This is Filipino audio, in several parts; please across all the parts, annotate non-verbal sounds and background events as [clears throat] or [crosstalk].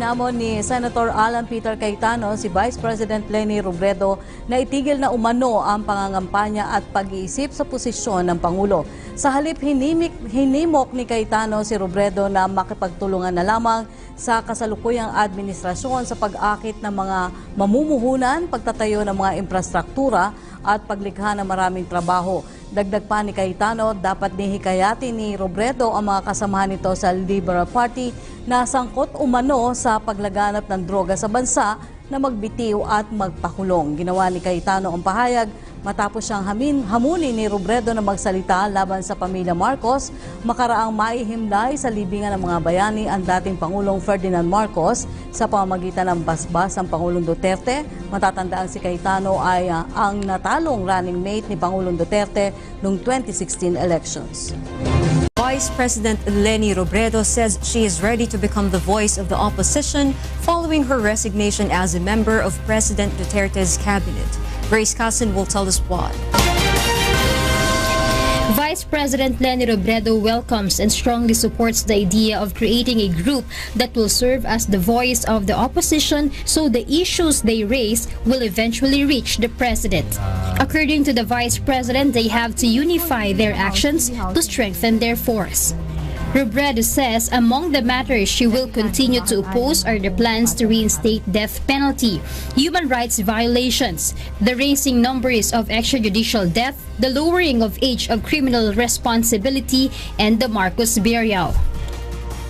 hinamon ni Senator Alan Peter Cayetano si Vice President Leni Robredo na itigil na umano ang pangangampanya at pag-iisip sa posisyon ng Pangulo. Sa halip hinimik, hinimok ni Cayetano si Robredo na makipagtulungan na lamang sa kasalukuyang administrasyon sa pag-akit ng mga mamumuhunan, pagtatayo ng mga infrastruktura at paglikha ng maraming trabaho. Dagdag pa ni Cayetano, dapat nihikayati ni Robredo ang mga kasamahan nito sa Liberal Party na sangkot umano sa paglaganap ng droga sa bansa na magbitiw at magpakulong. Ginawa ni Cayetano ang pahayag matapos siyang hamin, hamunin ni Robredo na magsalita laban sa pamilya Marcos, makaraang maihimlay sa libingan ng mga bayani ang dating Pangulong Ferdinand Marcos sa pamamagitan ng basbas ng Pangulong Duterte. Matatandaan si Cayetano ay ah, ang natalong running mate ni Pangulong Duterte noong 2016 elections. Vice President Leni Robredo says she is ready to become the voice of the opposition following her resignation as a member of President Duterte's cabinet. Grace Casson will tell us why. Vice President Leni Robredo welcomes and strongly supports the idea of creating a group that will serve as the voice of the opposition so the issues they raise will eventually reach the president. According to the vice president, they have to unify their actions to strengthen their force. Robredo says among the matters she will continue to oppose are the plans to reinstate death penalty, human rights violations, the raising numbers of extrajudicial death, the lowering of age of criminal responsibility, and the Marcos burial.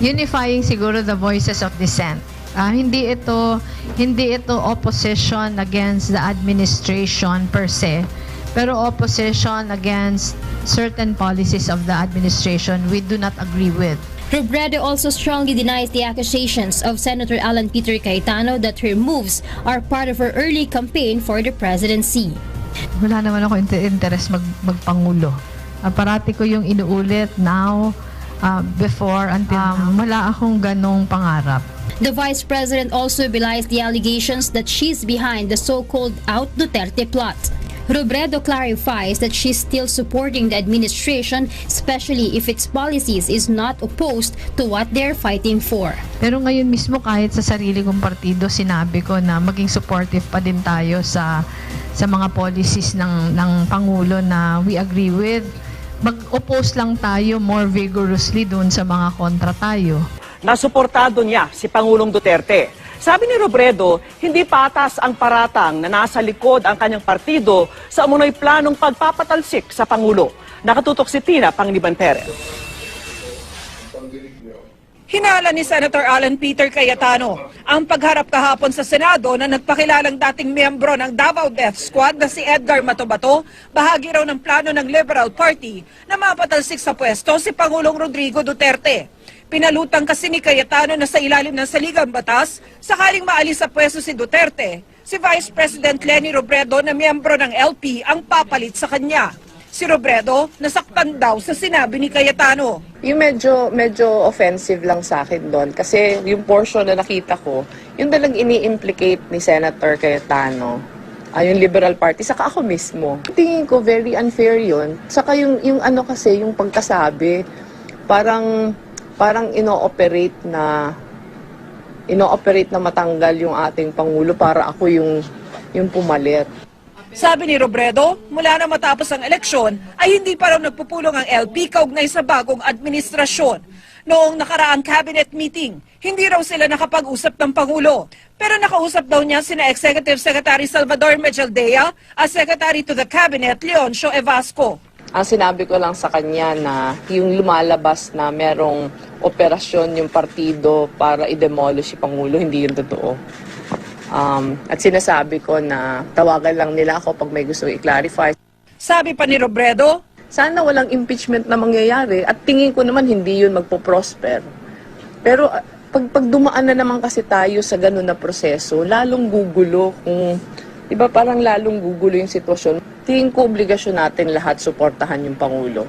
unifying siguro the voices of dissent. Ah, hindi ito hindi ito opposition against the administration per se, pero opposition against certain policies of the administration we do not agree with. Robredo also strongly denies the accusations of Senator Alan Peter Cayetano that her moves are part of her early campaign for the presidency. Wala naman ako inter- interest mag magpangulo. Ah, parati ko yung inuulit now, ah, before, until now. Wala akong ganong pangarap. The vice president also belies the allegations that she's behind the so-called Out Duterte plot. Robredo clarifies that she's still supporting the administration, especially if its policies is not opposed to what they're fighting for. Pero ngayon mismo kahit sa sarili kong partido sinabi ko na maging supportive pa din tayo sa sa mga policies ng ng pangulo na we agree with. Mag-oppose lang tayo more vigorously doon sa mga kontra tayo. nasuportado niya si Pangulong Duterte. Sabi ni Robredo, hindi patas ang paratang na nasa likod ang kanyang partido sa umunoy planong pagpapatalsik sa Pangulo. Nakatutok si Tina Pangliban Perez. Hinala ni Senator Alan Peter Cayetano ang pagharap kahapon sa Senado na nagpakilalang dating miyembro ng Davao Death Squad na si Edgar Matobato, bahagi raw ng plano ng Liberal Party na mapatalsik sa pwesto si Pangulong Rodrigo Duterte. Pinalutang kasi ni Cayetano na sa ilalim ng saligang batas, sakaling maalis sa pwesto si Duterte, si Vice President Leni Robredo na miyembro ng LP ang papalit sa kanya. Si Robredo nasaktan daw sa sinabi ni Cayetano. Yung medyo, medyo offensive lang sa akin doon kasi yung portion na nakita ko, yun dalang ini-implicate ni Senator Cayetano, ah, yung Liberal Party, saka ako mismo. Tingin ko very unfair yun. Saka yung, yung ano kasi, yung pagkasabi, parang, parang ino-operate na, ino-operate na matanggal yung ating Pangulo para ako yung, yung pumalit. Sabi ni Robredo, mula na matapos ang eleksyon ay hindi pa raw nagpupulong ang LP kaugnay sa bagong administrasyon. Noong nakaraang cabinet meeting, hindi raw sila nakapag-usap ng Pangulo. Pero nakausap daw niya sina Executive Secretary Salvador Mejaldea at Secretary to the Cabinet Leoncio Evasco. Ang sinabi ko lang sa kanya na yung lumalabas na merong operasyon yung partido para i-demolish si Pangulo, hindi yun totoo. Um, at sinasabi ko na tawagan lang nila ako pag may gusto i-clarify. Sabi pa ni Robredo, Sana walang impeachment na mangyayari at tingin ko naman hindi yun magpo-prosper. Pero ah, pag, pag dumaan na naman kasi tayo sa ganun na proseso, lalong gugulo kung, di ba parang lalong gugulo yung sitwasyon. Tingin ko obligasyon natin lahat suportahan yung Pangulo.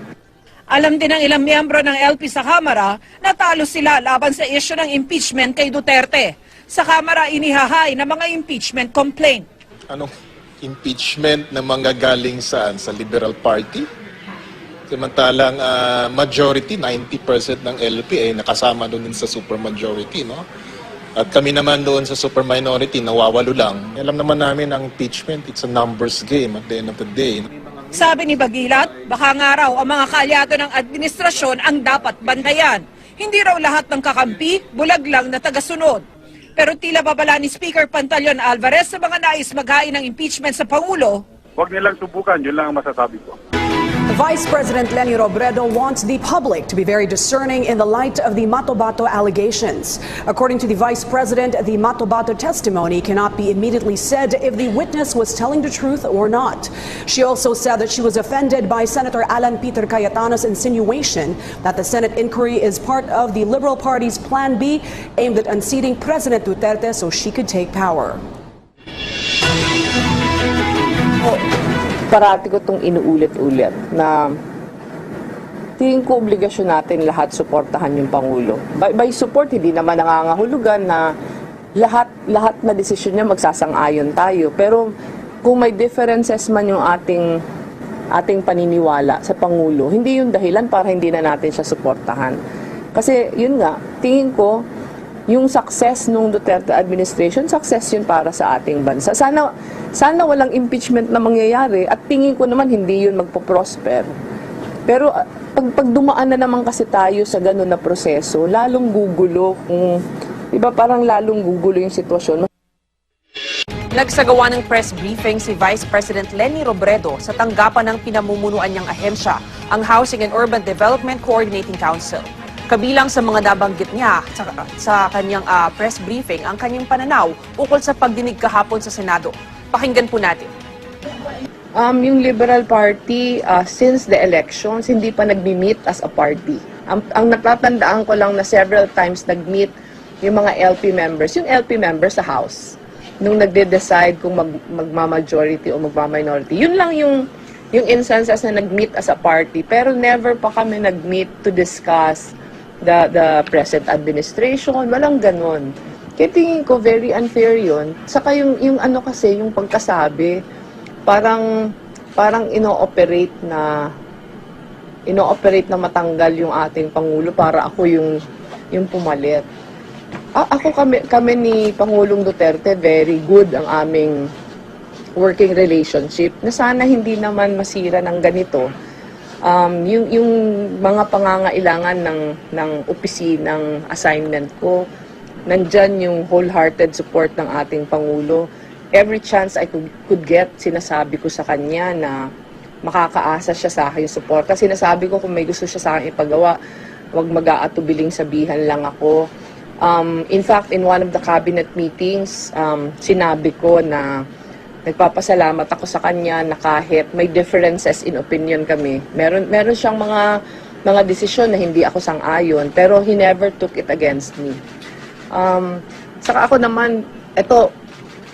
alam din ng ilang miyembro ng LP sa Kamara na talo sila laban sa issue ng impeachment kay Duterte. Sa Kamara inihahay ng mga impeachment complaint. anong impeachment na manggagaling saan? Sa Liberal Party? Samantalang ah, majority, 90% ng LP ay nakasama doon sa supermajority, no? At kami naman doon sa super minority, nawawalo lang. Alam naman namin ang impeachment, it's a numbers game at the end of the day. Sabi ni Bagilat, baka nga raw ang mga kaalyado ng administrasyon ang dapat bantayan. Hindi raw lahat ng kakampi, bulag lang na tagasunod. Pero tila babala ni Speaker Pantaleon Alvarez sa mga nais maghain ng impeachment sa Pangulo, Huwag nilang subukan, yun lang ang masasabi ko. Vice President Leni Robredo wants the public to be very discerning in the light of the Matobato allegations. According to the Vice President, the Matobato testimony cannot be immediately said if the witness was telling the truth or not. She also said that she was offended by Senator Alan Peter Cayetano's insinuation that the Senate inquiry is part of the Liberal Party's Plan B aimed at unseating President Duterte so she could take power. Parati ko itong inuulit-ulit na tingin ko obligasyon natin lahat suportahan yung Pangulo. By, by support, hindi naman nangangahulugan na lahat, lahat na desisyon niya magsasang-ayon tayo. Pero kung may differences man yung ating ating paniniwala sa Pangulo, hindi yung dahilan para hindi na natin siya suportahan. Kasi yun nga, tingin ko, yung success nung Duterte administration, success yun para sa ating bansa. Sana, sana walang impeachment na mangyayari at tingin ko naman hindi yun magpo-prosper. Pero ah, pag, pag dumaan na naman kasi tayo sa ganun na proseso, lalong gugulo kung, di ba parang lalong gugulo yung sitwasyon. Nagsagawa ng press briefing si Vice President Leni Robredo sa tanggapan ng pinamumunuan niyang ahensya, ang Housing and Urban Development Coordinating Council. Kabilang sa mga nabanggit niya sa, sa kanyang ah, press briefing ang kanyang pananaw ukol sa pagdinig kahapon sa Senado. Pakinggan po natin. Um, yung Liberal Party, uh, since the elections, hindi pa nag-meet as a party. Ang, ang natatandaan ko lang na several times nag-meet yung mga LP members, yung LP members sa House, nung nagde-decide kung mag, magma-majority o magma-minority. Yun lang yung, yung instances na nag-meet as a party, pero never pa kami nag-meet to discuss the, the present administration. Walang ganon. Kaya tingin ko very unfair yun. Saka yung, yung ano kasi, yung pagkasabi, parang parang ino-operate na ino-operate na matanggal yung ating pangulo para ako yung yung pumalit. A- ako kami kami ni Pangulong Duterte very good ang aming working relationship na sana hindi naman masira ng ganito. Um, yung, yung mga pangangailangan ng, ng opisinang assignment ko, nandyan yung wholehearted support ng ating Pangulo. Every chance I could, could get, sinasabi ko sa kanya na makakaasa siya sa akin yung support. Kasi sinasabi ko kung may gusto siya sa akin ipagawa, huwag mag-aatubiling sabihan lang ako. Um, in fact, in one of the cabinet meetings, um, sinabi ko na nagpapasalamat ako sa kanya na kahit may differences in opinion kami, meron, meron siyang mga, mga desisyon na hindi ako sang-ayon, pero he never took it against me. Um, saka ako naman, ito,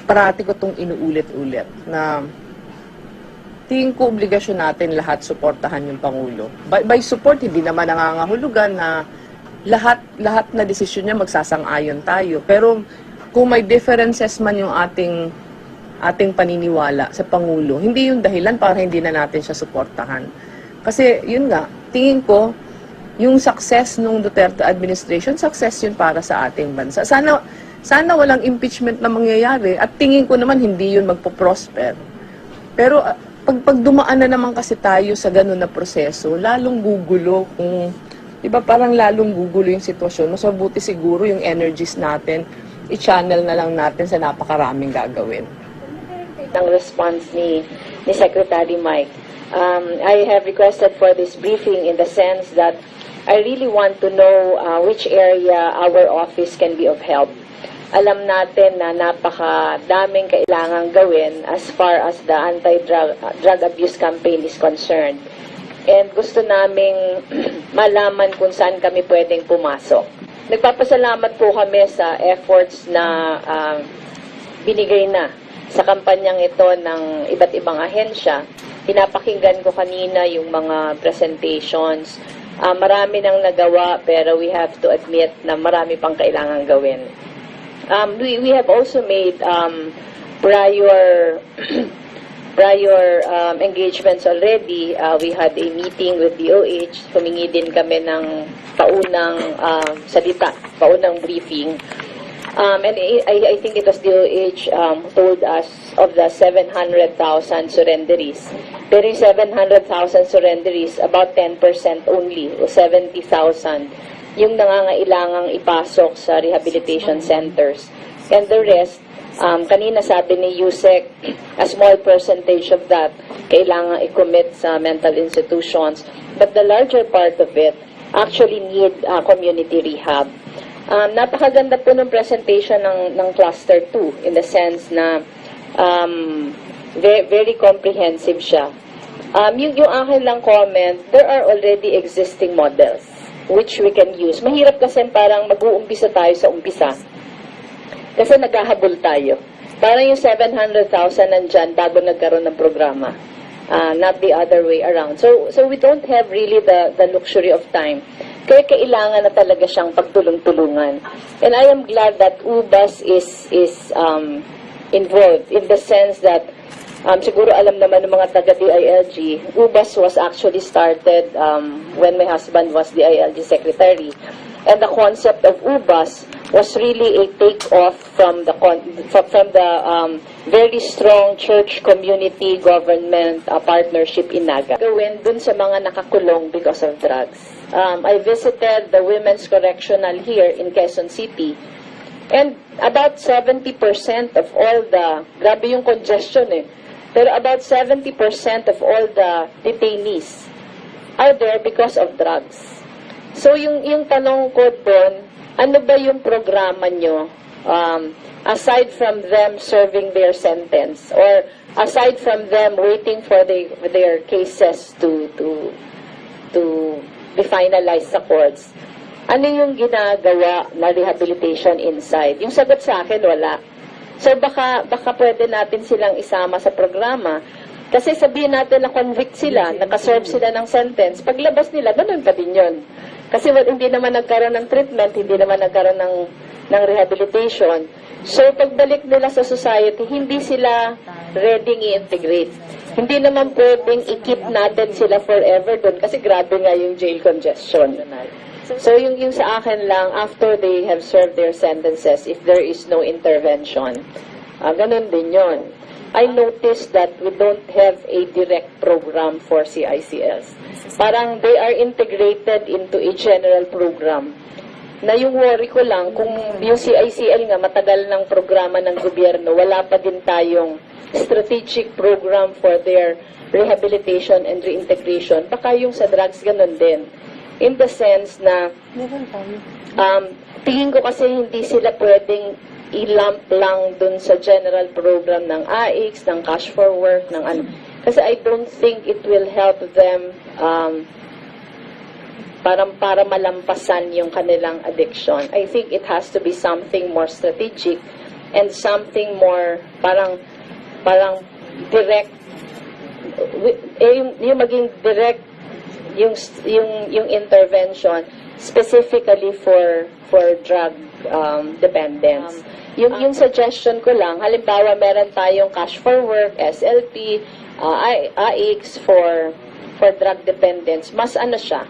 parati ko itong inuulit-ulit na tingin ko obligasyon natin lahat suportahan yung Pangulo. By, by support, hindi naman nangangahulugan na lahat lahat na desisyon niya magsasang-ayon tayo. Pero kung may differences man yung ating ating paniniwala sa Pangulo, hindi yung dahilan para hindi na natin siya suportahan. Kasi yun nga, tingin ko, yung success nung Duterte administration, success yun para sa ating bansa. Sana, sana walang impeachment na mangyayari at tingin ko naman hindi yun magpo-prosper. Pero ah, pag, pag dumaan na naman kasi tayo sa ganun na proseso, lalong gugulo kung, di ba parang lalong gugulo yung sitwasyon. Mas mabuti siguro yung energies natin, i-channel na lang natin sa napakaraming gagawin. Ng response ni, ni Secretary Mike. Um, I have requested for this briefing in the sense that I really want to know uh, which area our office can be of help. Alam natin na napakadaming kailangang gawin as far as the anti-drug drug abuse campaign is concerned. And gusto naming [clears throat] malaman kung saan kami pwedeng pumasok. Nagpapasalamat po kami sa efforts na uh, binigay na sa kampanyang ito ng iba't ibang ahensya. Pinapakinggan ko kanina yung mga presentations. Ah, marami nang nagawa pero we have to admit na marami pang kailangan gawin. Um, we, we have also made um, prior [clears throat] prior um, engagements already. Uh, we had a meeting with DOH. Humingi din kami ng paunang uh, salita, paunang briefing. Um, and I, I- think it was DOH um, told us of the 700,000 surrenderies. Pero yung 700,000 surrenderies, about 10% only, o 70,000, yung nangangailangang ipasok sa rehabilitation centers. And the rest, um, kanina sabi ni Yusek, a small percentage of that kailangan i-commit sa mental institutions. But the larger part of it actually need uh, community rehab. Um, napakaganda po ng presentation ng, ng Cluster 2 in the sense na um, very, very comprehensive siya. Um, yung, yung akin lang comment, there are already existing models which we can use. Mahirap kasi parang mag-uumpisa tayo sa umpisa. Kasi naghahabol tayo. Parang yung 700,000 nandyan bago nagkaroon ng programa. Ah, not the other way around. So so we don't have really the the luxury of time. Kaya kailangan na talaga siyang pagtulong-tulungan. And I am glad that UBAS is is um, involved in the sense that um, siguro alam naman ng mga taga-DILG, UBAS was actually started um, when my husband was DILG secretary. And the concept of UBAS was really a take-off from the from the um, very strong church community government uh, partnership in Naga. Gawin dun sa mga nakakulong because of drugs. Um, I visited the women's correctional here in Quezon City and about 70% of all the, grabe yung congestion eh, pero about 70% of all the detainees are there because of drugs. So yung yung tanong ko doon, ano ba yung programa nyo um, aside from them serving their sentence or aside from them waiting for the, their cases to to to be finalized sa courts? Ano yung ginagawa na rehabilitation inside? Yung sagot sa akin, wala. So baka baka pwede natin silang isama sa programa. Kasi sabihin natin na convict sila, nakaserve sila ng sentence, paglabas nila, ganun pa din yun. Kasi well, hindi naman nagkaroon ng treatment, hindi naman nagkaroon ng, ng rehabilitation. So pagbalik nila sa society, hindi sila ready i-integrate. Hindi naman pwedeng i-keep natin sila forever doon kasi grabe nga yung jail congestion. So yung, yung sa akin lang, after they have served their sentences, if there is no intervention, ah ganun din yon. I noticed that we don't have a direct program for CICS. Parang they are integrated into a general program. Na yung worry ko lang, kung yung CICL nga matagal ng programa ng gobyerno, wala pa din tayong strategic program for their rehabilitation and reintegration, baka yung sa drugs ganun din. In the sense na um, tingin ko kasi hindi sila pwedeng i-lump lang dun sa general program ng AIX, ng cash for work, ng ano. Kasi I don't think it will help them um, para, para malampasan yung kanilang addiction. I think it has to be something more strategic and something more parang parang direct eh, yung, yung maging direct yung yung yung intervention specifically for for drug um, dependence. yung yung suggestion ko lang, halimbawa meron tayong cash for work, SLP, uh, AIX for for drug dependence, mas ano siya,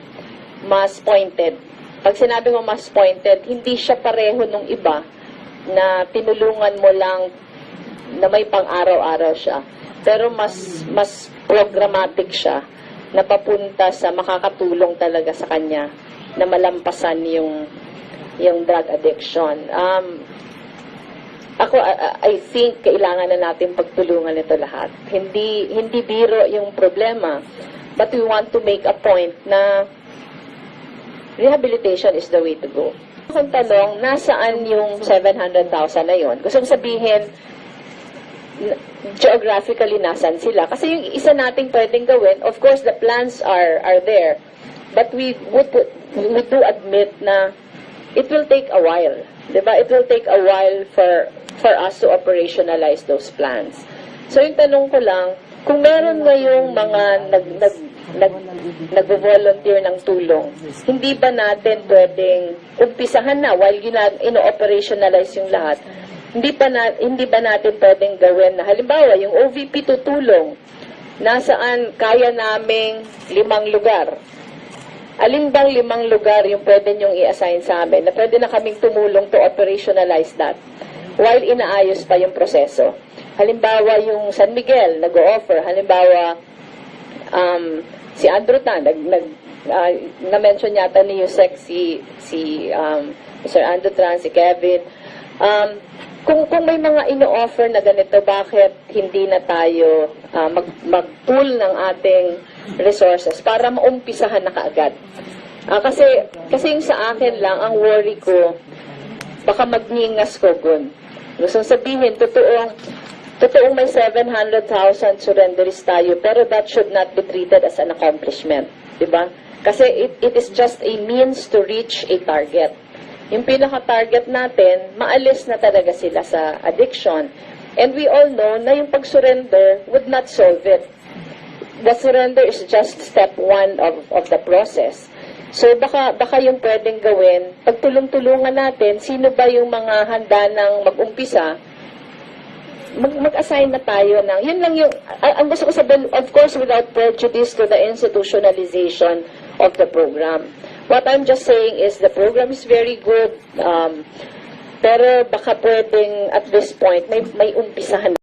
mas pointed. Pag sinabi mo mas pointed, hindi siya pareho nung iba na tinulungan mo lang na may pang-araw-araw siya. Pero mas mas programmatic siya na papunta sa makakatulong talaga sa kanya na malampasan yung yung drug addiction. Um, ako, I, I think kailangan na natin pagtulungan ito lahat. Hindi hindi biro yung problema, but we want to make a point na rehabilitation is the way to go. Kung tanong, nasaan yung 700,000 na yon? Gusto sabihin, geographically nasan sila. Kasi yung isa nating pwedeng gawin, of course, the plans are are there. But we would we do admit na it will take a while. 'Di ba? It will take a while for for us to operationalize those plans. So yung tanong ko lang, kung meron ngayong mga nag nag nag nagvo-volunteer ng tulong, hindi ba natin pwedeng umpisahan na while ino-operationalize yung lahat? Hindi pa na, hindi ba natin pwedeng gawin na halimbawa yung OVP tutulong nasaan kaya naming limang lugar alin bang limang lugar yung pwede nyong i-assign sa amin na pwede na kaming tumulong to operationalize that while inaayos pa yung proseso. Halimbawa, yung San Miguel, nag-o-offer. Halimbawa, um, si Andrew Tan, nag, nag, ah, na-mention yata ni Yusek si, si um, Mr. Andrew Tan, si Kevin. Um, kung, kung may mga ino-offer na ganito, bakit hindi na tayo ah, mag, mag-pool ng ating resources para maumpisahan na kaagad? Ah, kasi, kasi yung sa akin lang, ang worry ko, baka magningas ko gun. Gusto sabihin, totoong, totoong may 700,000 surrenderies tayo, pero that should not be treated as an accomplishment. di ba? Kasi it, it is just a means to reach a target. Yung pinaka-target natin, maalis na talaga sila sa addiction. And we all know na yung pag-surrender would not solve it. The surrender is just step one of, of the process. So baka, baka yung pwedeng gawin, pagtulong-tulungan natin, sino ba yung mga handa ng mag-umpisa, mag, mag-assign na tayo ng, yun lang yung, ang gusto ko sabihin, of course, without prejudice to the institutionalization of the program. What I'm just saying is the program is very good, um, pero baka pwedeng at this point, may, may umpisahan